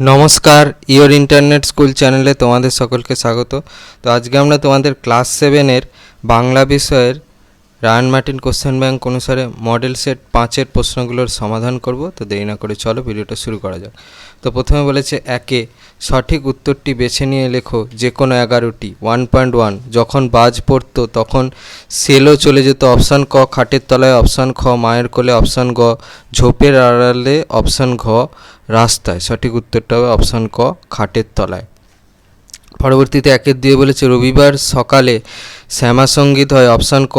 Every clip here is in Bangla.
নমস্কার ইওর ইন্টারনেট স্কুল চ্যানেলে তোমাদের সকলকে স্বাগত। তো আজকে আমরা তোমাদের ক্লাস সেভেনের বাংলা বিষয়ের রায়ন মার্টিন কোশ্চেন ব্যাংক অনুসারে মডেল সেট পাঁচের প্রশ্নগুলোর সমাধান করব, তো দেরি না করে চলো ভিডিওটা শুরু করা যাক। তো প্রথমে বলেছে, একে সঠিক উত্তরটি বেছে নিয়ে লেখো, যে কোনো এগারোটি ওয়ান পয়েন্ট ওয়ান যখন বাজ পড়তো তখন সেলও চলে যেত, অপশান ক খাটের তলায়, অপশান খ মায়ের কোলে, অপশান গ ঝোপের আড়ালে, অপশান ঘ রাস্তায়। সঠিক উত্তরটা হবে অপশান ক খাটের তলায়। পরবর্তীতে একের দিয়ে বলেছে, রবিবার সকালে শ্যামা সংগীত হয়, অপশান ক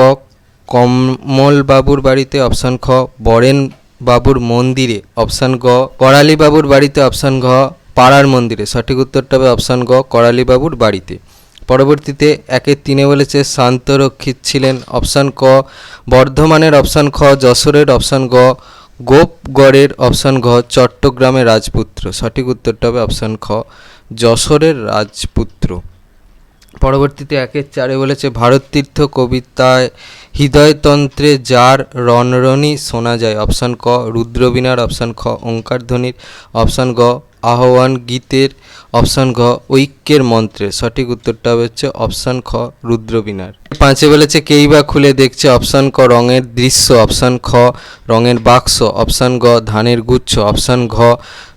কমল বাবুর বাড়িতে অপশান খ বরেন বাবুর মন্দিরে অপশান গ করালি বাবুর বাড়িতে অপশান ঘ, পাড়ার মন্দিরে। সঠিক উত্তরটা হবে অপশান গ করালি বাবুর বাড়িতে। পরবর্তীতে একে তিনে বলেছে, শান্তরক্ষিত ছিলেন। অপশান ক, বর্ধমানের অপশান খ, যশোরের অপশান গ, গোপগড়ের অপশান ঘ, চট্টগ্রামের রাজপুত্র। সঠিক উত্তরটা হবে অপশান খ, যশোরের রাজপুত্র। পরবর্তীতে একের চারে বলেছে ভারত তীর্থ কবিতায় হৃদয়তন্ত্রে যার রণরণী শোনা যায়। অপশান ক, রুদ্রবীণার। অপশান খ ওঙ্কার ধ্বনির অপশান গ, আহ্বান গীতের। অপশান ঘ, ঐক্যের মন্ত্রে। সঠিক উত্তরটা হচ্ছে অপশান খ, রুদ্রবীণার। পাঁচে বলেছে, কেই বা খুলে দেখছে? অপশান ক, রঙের দৃশ্য। অপশান খ, রঙের বাক্স। অপশান গ, ধানের গুচ্ছ। অপশান ঘ,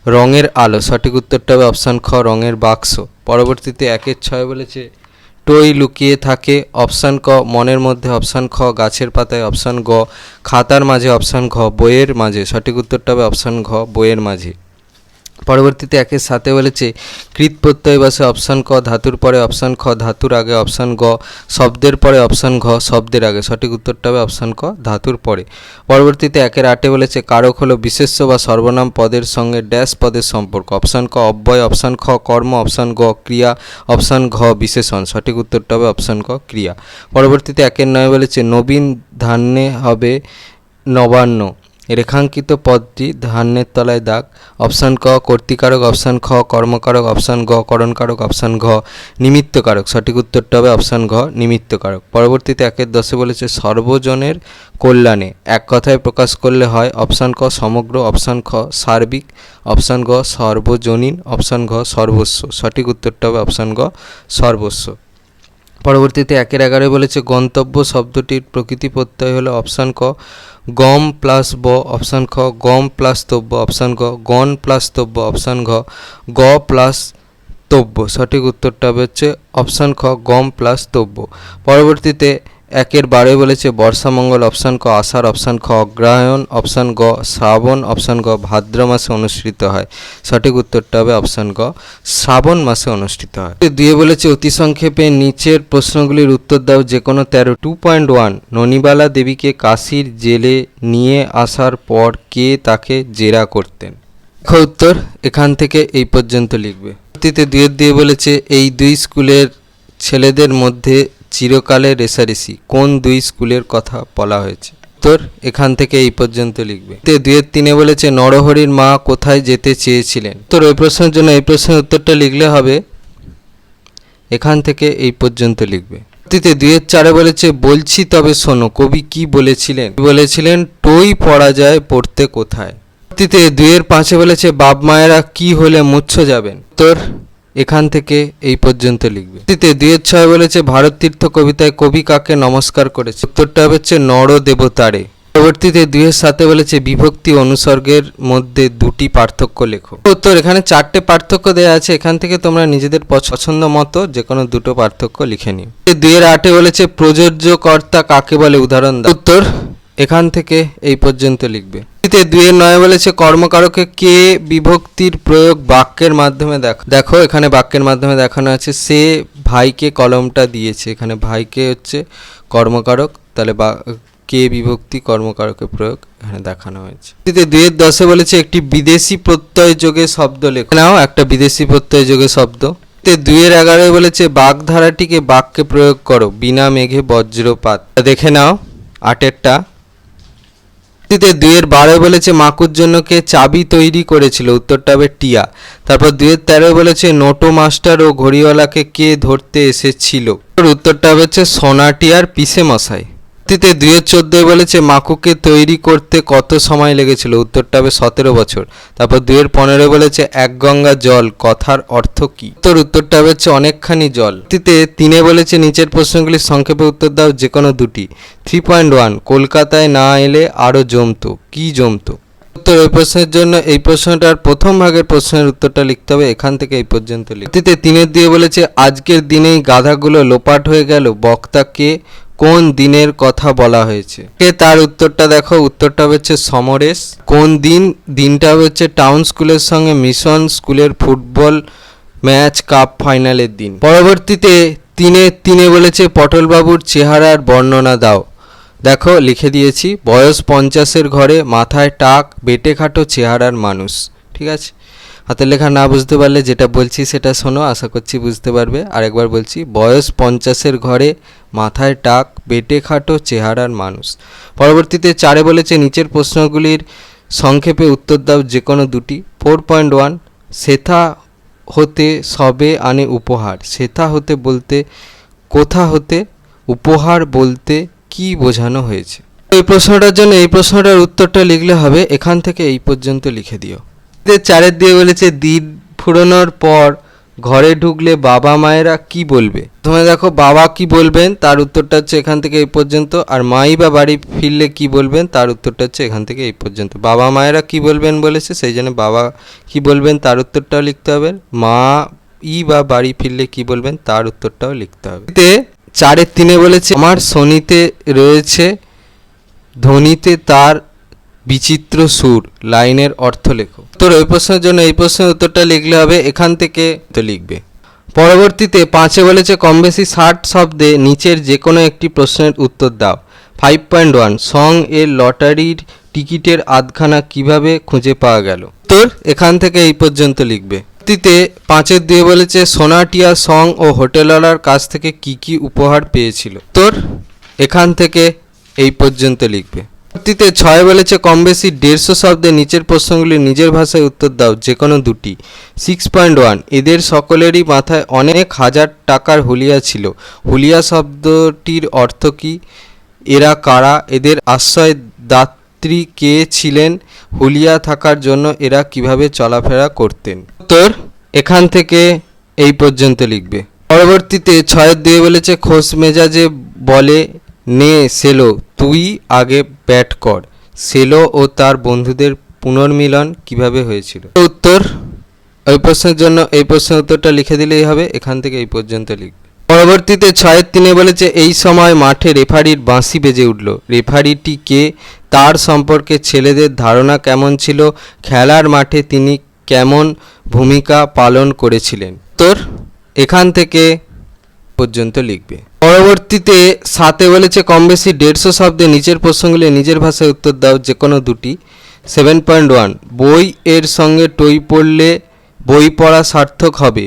রঙের আলো। সঠিক উত্তরটা হবে অপশান খ, রঙের বাক্স। পরবর্তীতে একের ছয় বলেছে টই লুকিয়ে থাকে, অপশান ক, মনের মধ্যে অপশান খ, গাছের পাতায় অপশান গ, খাতার মাঝে অপশান ঘ, বইয়ের মাঝে, সঠিক উত্তরটা হবে অপশান ঘ, বইয়ের মাঝে। পরবর্তীতে একের সাথে বলেছে, কৃত প্রত্যয় বসে অপশান ক, ধাতুর পরে অপশান খ, ধাতুর আগে অপশান গ, শব্দের পরে অপশান ঘ, শব্দের আগে। সঠিক উত্তরটা হবে অপশান ক, ধাতুর পরে। পরবর্তীতে একের আটে বলেছে, কারক হলো বিশেষ্য বা সর্বনাম পদের সঙ্গে ড্যাশ পদের সম্পর্ক। অপশান ক, অব্যয়, অপশান খ, কর্ম, অপশান গ, ক্রিয়া, অপশান ঘ, বিশেষণ। সঠিক উত্তরটা হবে অপশান ক, ক্রিয়া। পরবর্তীতে একের নয় বলেছে, নবীন ধান্যে হবে নবান্ন। রেখাঙ্কিত পদটি ধান্যের তলায় দাগ, অপশান ক, কর্তিকারক, অপশান খ, কর্মকারক, অপশান গ, করণকারক, অপশান ঘ, নিমিত্তকারক। সঠিক উত্তরটা হবে অপশান ঘ, নিমিত্তকারক। পরবর্তীতে একের দশে বলেছে সর্বজনের কল্যাণে। এক কথায় প্রকাশ করলে হয় অপশান ক সমগ্র, অপশান খ সার্বিক, অপশান গ সর্বজনীন, অপশান ঘ সর্বস্ব। সঠিক উত্তরটা হবে অপশান গ সর্বস্ব। পরবর্তীতে একের এগারোয় বলেছে, গন্তব্য শব্দটির প্রকৃতি প্রত্যয় হলো অপশান ক, গম প্লাস ব, অপশান খ, গম প্লাস তব্য, অপশান ঘ গন প্লাস তব্য, অপশান ঘ, গ প্লাস তব্য। সঠিক উত্তরটা হচ্ছে অপশান খ, গম প্লাস তব্য। পরবর্তীতে একের বারে বলেছে বর্ষামঙ্গল অপশান ক, আষাঢ় অপশান খ অগ্রহায়ণ অপশান গ, শ্রাবণ অপশান গ, ভাদ্র মাসে অনুষ্ঠিত হয়। সঠিক উত্তরটা হবে অপশান গ, শ্রাবণ মাসে অনুষ্ঠিত হয়। দুয়ে বলেছে, অতি সংক্ষেপে নিচের প্রশ্নগুলির উত্তর দাও, যে কোনো তেরো। টু পয়েন্ট ওয়ান ননিবালা দেবীকে কাশির জেলে নিয়ে আসার পর কে তাকে জেরা করতেন? উত্তর, এখান থেকে এই পর্যন্ত লিখবে। দুয়ের দিয়ে বলেছে, এই দুই স্কুলের ছেলেদের মধ্যে চিরকালের রেসারেসি কোন দুই স্কুলের কথা বলা হয়েছে? উত্তর এখান থেকে এই পর্যন্ত লিখবে। তে দুয়ের তিনে বলেছে, নরহরির মা কোথায় যেতে চেয়েছিলেন? তোর ওই প্রশ্নের জন্য এই প্রশ্নের উত্তরটা লিখলে হবে, এখান থেকে এই পর্যন্ত লিখবে। পরবর্তীতে দুয়ের চারে বলেছে, বলছি তবে শোনো, কবি কি বলেছিলেন? বলেছিলেন, টই পড়া যায় পড়তে কোথায়? পরবর্তীতে দুয়ের পাঁচে বলেছে, বাপ মায়েরা কি হলে মুচ্ছ যাবেন? তোর এখান থেকে এই পর্যন্ত লিখবে। পরবর্তীতে দুয়ের ছয় বলেছে, ভারত তীর্থ কবিতায় কবি কাকে নমস্কার করেছে? উত্তরটা হচ্ছে, নর দেবতারে। পরবর্তীতে দুইয়ের সাথে বলেছে, বিভক্তি অনুসর্গের মধ্যে দুটি পার্থক্য লেখো। উত্তর, এখানে চারটে পার্থক্য দেওয়া আছে, এখান থেকে তোমরা নিজেদের পছন্দ মতো যে কোনো দুটো পার্থক্য লিখে নিও। দুইয়ের আটে বলেছে, প্রযোজ্য কর্তা কাকে বলে? উদাহরণ উত্তর, এখান থেকে এই পর্যন্ত লিখবে। এতে দুইয়ের নয় বলেছে কর্মকারকে কে বিভক্তির প্রয়োগ বাক্যের মাধ্যমে দেখো দেখো, এখানে বাক্যের মাধ্যমে দেখানো আছে, সে ভাইকে কলমটা দিয়েছে। এখানে ভাইকে হচ্ছে কর্মকারক, তাহলে বা কে বিভক্তি কর্মকারকের প্রয়োগ এখানে দেখানো হয়েছে। এতে দুইয়ের দশে বলেছে একটি বিদেশি প্রত্যয় যোগে শব্দ লেখো। নাও, একটা বিদেশি প্রত্যয় যোগে শব্দ। এতে দুইয়ের এগারোয় বলেছে, বাগধারাটিকে বাক্যে প্রয়োগ করো, বিনা মেঘে বজ্রপাত। দেখে নাও, আটেরটা। পরবর্তীতে দুয়ের বারোয় বলেছে মাকুর জন্য কে চাবি তৈরি করেছিল। উত্তরটা হবে টিয়া। তারপর দুয়ের তেরোয় বলেছে নোটো মাস্টার ও ঘড়িওয়ালাকে কে ধরতে এসেছিল। উত্তরটা হচ্ছে সোনাটিয়ার পিসে মশাই তিতে দুয়ের চোদ্দোয় বলেছে মাকুকে তৈরি করতে কত সময় লেগেছিল? উত্তরটা হবে সতেরো বছর। তারপর দুয়ের পনেরো বলেছে এক গঙ্গা জল, কথার অর্থ কি? উত্তর উত্তরটা হচ্ছে অনেকখানি জল। তিতে তিনে বলেছে নিচের প্রশ্নগুলির সংক্ষেপে উত্তর দাও যে কোনো দুটি। থ্রি পয়েন্ট ওয়ান, কলকাতায় না এলে আরও জমতো। কি জমতো? উত্তর এই প্রশ্নের জন্য এই প্রশ্নটার প্রথম ভাগের প্রশ্নের উত্তরটা লিখতে হবে। এখান থেকে এই পর্যন্ত লিখতে তিনের দিয়ে বলেছে, আজকের দিনেই গাধাগুলো লোপাট হয়ে গেল। বক্তাকে কোন দিনের কথা বলা হয়েছে? কে তার উত্তরটা দেখো, উত্তরটা হচ্ছে সমরেশ। কোন দিন? দিনটা হচ্ছে টাউন স্কুলের সঙ্গে মিশন স্কুলের ফুটবল ম্যাচ কাপ ফাইনালের দিন। পরবর্তীতে তিনে তিনে বলেছে পটলবাবুর চেহারার বর্ণনা দাও। দেখো, লিখে দিয়েছি, বয়স পঞ্চাশের ঘরে মাথায় টাক, বেটে খাটো চেহারার মানুষ। ঠিক আছে? হাতের লেখা না বুঝতে পারলে যেটা বলছি সেটা শোনো, আশা করছি বুঝতে পারবে। আরেকবার বলছি, বয়স পঞ্চাশের ঘরে মাথায় টাক, বেটে খাটো চেহারার মানুষ। পরবর্তীতে চারে বলেছে, নিচের প্রশ্নগুলির সংক্ষেপে উত্তর দাও যে কোনো দুটি। ফোর পয়েন্ট ওয়ান, সেথা হতে সবে আনে উপহার। সেথা হতে বলতে, কোথা হতে উপহার বলতে কি বোঝানো হয়েছে? এই প্রশ্নটার জন্য, এই প্রশ্নটার উত্তরটা লিখলে হবে, এখান থেকে এই পর্যন্ত লিখে দিও। চারের দিয়ে বলেছে, দিন ফুরোনোর পর ঘরে ঢুকলে বাবা মায়েরা কি বলবে? তুমি দেখো, বাবা কি বলবেন? তার উত্তরটা হচ্ছে এখান থেকে এই পর্যন্ত। আর মাই বা বাড়ি ফিরলে কি বলবেন? তার উত্তরটা হচ্ছে এখান থেকে এই পর্যন্ত। বাবা মায়েরা কি বলবেন বলেছে, সেই জন্য বাবা কি বলবেন তার উত্তরটাও লিখতে হবে। মা ই বা বাড়ি ফিরলে কি বলবেন তার উত্তরটাও লিখতে হবে। তে চারের তিনে বলেছে, আমার শনিতে রয়েছে ধ্বনিতে তার বিচিত্র সুর, লাইনের অর্থ লেখো। তোর ওই প্রশ্নের জন্য এই প্রশ্নের উত্তরটা লিখলে হবে, এখান থেকে তো লিখবে। পরবর্তীতে পাঁচে বলেছে, কম বেশি ষাট শব্দে নিচের যে কোনো একটি প্রশ্নের উত্তর দাও। ফাইভ পয়েন্ট ওয়ান সং এর লটারির টিকিটের আধখানা কীভাবে খুঁজে পাওয়া গেল? তোর এখান থেকে এই পর্যন্ত লিখবে। পরবর্তীতে পাঁচের দিয়ে বলেছে, সোনাটিয়া সং ও হোটেলওয়ালার কাছ থেকে কি কি উপহার পেয়েছিল? তোর এখান থেকে এই পর্যন্ত লিখবে। পরবর্তীতে ছয় বলেছে কম বেশি দেড়শো শব্দে নিচের প্রশ্নগুলি নিজের ভাষায় উত্তর দাও যে কোনো দুটি। সিক্স পয়েন্ট ওয়ান এদের সকলেরই মাথায় অনেক হাজার টাকার হুলিয়া ছিল। হুলিয়া শব্দটির অর্থ কি? এরা কারা? এদের আশ্রয় দাত্রী কে ছিলেন? হুলিয়া থাকার জন্য এরা কীভাবে চলাফেরা করতেন? তোর এখান থেকে এই পর্যন্ত লিখবে। পরবর্তীতে ছয়ের দিয়ে বলেছে, খোশ মেজাজে বলে নে, সেলো, তুই আগে ব্যাট কর। সেলো ও তার বন্ধুদের পুনর্মিলন কীভাবে হয়েছিল? উত্তর ওই প্রশ্নের জন্য এই প্রশ্নের উত্তরটা লিখে দিলেই হবে, এখান থেকে এই পর্যন্ত লিখবে পরবর্তীতে ছয়ের তিনে বলেছে, এই সময় মাঠে রেফারির বাঁশি বেজে উঠল। রেফারিটি কে? তার সম্পর্কে ছেলেদের ধারণা কেমন ছিল? খেলার মাঠে তিনি কেমন ভূমিকা পালন করেছিলেন? তোর এখান থেকে পর্যন্ত লিখবে। পরবর্তীতে সাথে বলেছে কম বেশি দেড়শো শব্দে নিচের প্রশ্নগুলি নিজের ভাষায় উত্তর দাও যে কোনো দুটি। সেভেন পয়েন্ট ওয়ান, বই এর সঙ্গে টই পড়লে বই পড়া সার্থক হবে।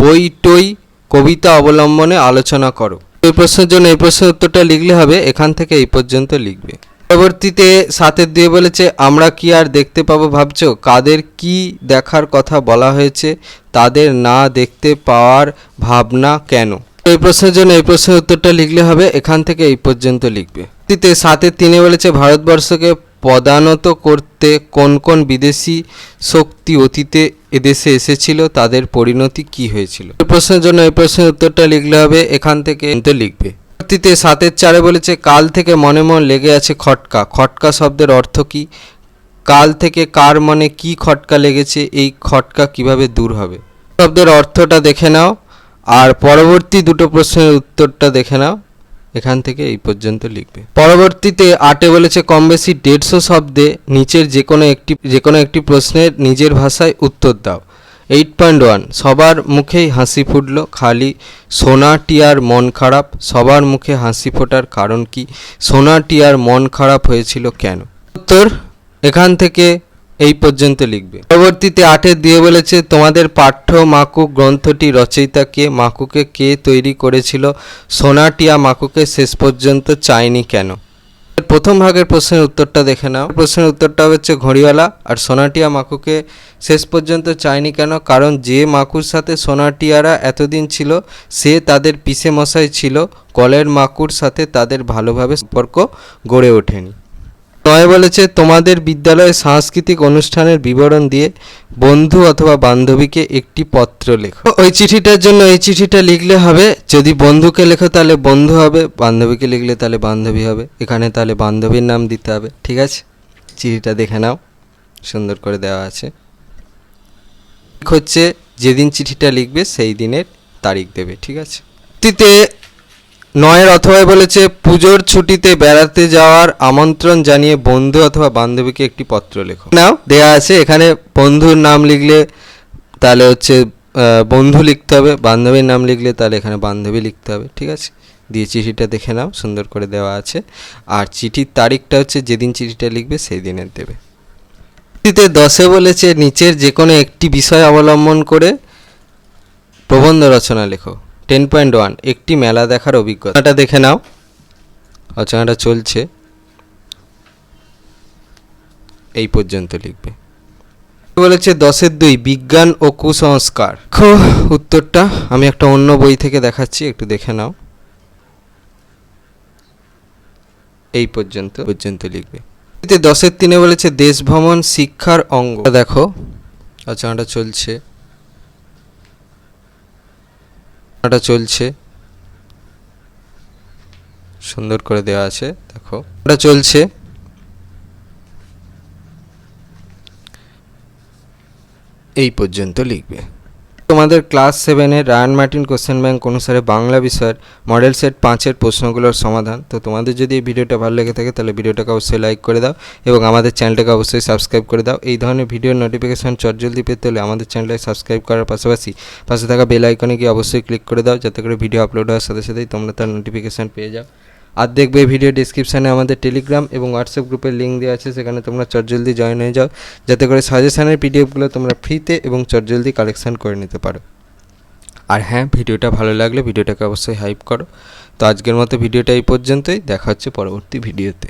বই, টই, কবিতা অবলম্বনে আলোচনা করো। এই প্রশ্নের জন্য এই প্রশ্নের উত্তরটা লিখলে হবে, এখান থেকে এই পর্যন্ত লিখবে। পরবর্তীতে সাথে দিয়ে বলেছে, আমরা কি আর দেখতে পাবো ভাবছ? কাদের কি দেখার কথা বলা হয়েছে? তাদের না দেখতে পাওয়ার ভাবনা কেন? এই প্রশ্নের জন্য এই প্রশ্নের উত্তরটা লিখলে হবে, এখান থেকে এই পর্যন্ত লিখবে। পরবর্তীতে সাতের তিনে বলেছে, ভারতবর্ষকে পদানত করতে কোন কোন বিদেশি শক্তি অতীতে এদেশে এসেছিল, তাদের পরিণতি কি হয়েছিল? এই প্রশ্নের জন্য এই প্রশ্নের উত্তরটা লিখলে হবে, এখান থেকে লিখবে। পরবর্তীতে সাতের চারে বলেছে, কাল থেকে মনে মন লেগে আছে খটকা। খটকা শব্দের অর্থ কি? কাল থেকে কার মনে কি খটকা লেগেছে? এই খটকা কীভাবে দূর হবে? শব্দের অর্থটা দেখে নাও। আর পরবর্তী দুটো প্রশ্নের উত্তরটা দেখে নাও। এখান থেকে এই পর্যন্ত লিখবে। পরবর্তীতে আটে বলেছে, কম বেশি দেড়শো শব্দে নিচের যে কোনো একটি যে কোনো একটি প্রশ্নের নিজের ভাষায় উত্তর দাও। এইট পয়েন্ট ওয়ান, সবার মুখেই হাসি ফুটলো, খালি সোনা টিয়ার মন খারাপ, সবার মুখে হাসি ফোটার কারণ কি? সোনা টিয়ার মন খারাপ হয়েছিল কেন? উত্তর, এখান থেকে এই পর্যন্ত লিখবে। পরবর্তীতে আটে দিয়ে বলেছে, তোমাদের পাঠ্য মাকুক গ্রন্থটি রচয়িতা কে, মাকুকে কে তৈরি করেছিল? সোনাটিয়া মাকুকে শেষ পর্যন্ত চায়নি কেন? প্রথম ভাগের প্রশ্নের উত্তরটা দেখে নাও। প্রশ্নের উত্তরটা হচ্ছে ঘড়িওয়ালা, আর সোনাটিয়া মাকুকে শেষ পর্যন্ত চায়নি কেন? কারণ যে মাকুর সাথে সোনাটিয়ারা এতদিন ছিল, সে তাদের পিসে মশাই ছিল। কলের মাকুর সাথে তাদের ভালোভাবে সম্পর্ক গড়ে ওঠেনি। নয় বলেছে, তোমাদের বিদ্যালয়ে সাংস্কৃতিক অনুষ্ঠানের বিবরণ দিয়ে বন্ধু অথবা বান্ধবীকে একটি পত্র লেখো। ওই চিঠিটার জন্য এই চিঠিটা লিখলে হবে, যদি বন্ধুকে লেখো তাহলে বন্ধু হবে, বান্ধবীকে লিখলে তাহলে বান্ধবী হবে, এখানে তাহলে বান্ধবীর নাম দিতে হবে। ঠিক আছে? চিঠিটা দেখে নাও, সুন্দর করে দেওয়া আছে। হচ্ছে, যেদিন চিঠিটা লিখবে, সেই দিনের তারিখ দেবে, ঠিক আছে? তিতে নয়ের অথবা বলেছে, পুজোর ছুটিতে বেড়াতে যাওয়ার আমন্ত্রণ জানিয়ে বন্ধু অথবা বান্ধবীকে একটি পত্র লেখো। নাও, দেয়া আছে, এখানে বন্ধুর নাম লিখলে তাহলে হচ্ছে বন্ধু লিখতে হবে, বান্ধবীর নাম লিখলে তাহলে এখানে বান্ধবী লিখতে হবে, ঠিক আছে? দিয়ে চিঠিটা দেখে নাও, সুন্দর করে দেওয়া আছে। আর চিঠির তারিখটা হচ্ছে, যেদিন চিঠিটা লিখবে সেই দিনের দেবে। চিঠিতে দশে বলেছে, নিচের যে কোনো একটি বিষয় অবলম্বন করে প্রবন্ধ রচনা লেখো। টেন পয়েন্ট ওয়ান একটি মেলা দেখার অভিজ্ঞতাটা দেখে নাও। রচনাটা চলছে। এই পর্যন্ত লিখবে। বলেছে, দশের দুই, বিজ্ঞান ও কুসংস্কার। উত্তরটা আমি একটা অন্য বই থেকে দেখাচ্ছি, একটু দেখে নাও। এই পর্যন্ত পর্যন্ত লিখবে। দশের তিনে বলেছে, দেশ ভ্রমণ শিক্ষার অঙ্গ। দেখো রচনাটা চলছে। এটা চলছে। সুন্দর করে দেওয়া আছে দেখো। এটা চলছে। এই পর্যন্ত লিখবে। তোমাদের ক্লাস সেভেনের রায়ান মার্টিন কোশ্চেন ব্যাংক অনুসারে বাংলা বিষয়ের মডেল সেট পাঁচের প্রশ্নগুলোর সমাধান। তো তোমাদের যদি এই ভিডিওটা ভালো লেগে থাকে, তাহলে ভিডিওটাকে অবশ্যই লাইক করে দাও এবং আমাদের চ্যানেলটাকে অবশ্যই সাবস্ক্রাইব করে দাও। এই ধরনের ভিডিওর নোটিফিকেশন চটজলদি পেতে হলে আমাদের চ্যানেলটাকে সাবস্ক্রাইব করার পাশাপাশি পাশে থাকা বেল আইকনে গিয়ে অবশ্যই ক্লিক করে দাও, যাতে করে ভিডিও আপলোড হওয়ার সাথে সাথেই তোমরা তার নোটিফিকেশন পেয়ে যাও। আর দেখবে ভিডিও ডিসক্রিপশানে আমাদের টেলিগ্রাম এবং হোয়াটসঅ্যাপ গ্রুপের লিঙ্ক দেওয়া আছে, সেখানে তোমরা চটজলদি জয়েন হয়ে যাও। যাতে করে সাজেশানের পিডিএফগুলো তোমরা ফ্রিতে এবং চটজলদি কালেকশান করে নিতে পারো। আর হ্যাঁ ভিডিওটা ভালো লাগলে ভিডিওটাকে অবশ্যই হাইপ করো। তো আজকের মতো ভিডিওটা এই পর্যন্তই। দেখা হচ্ছে পরবর্তী ভিডিওতে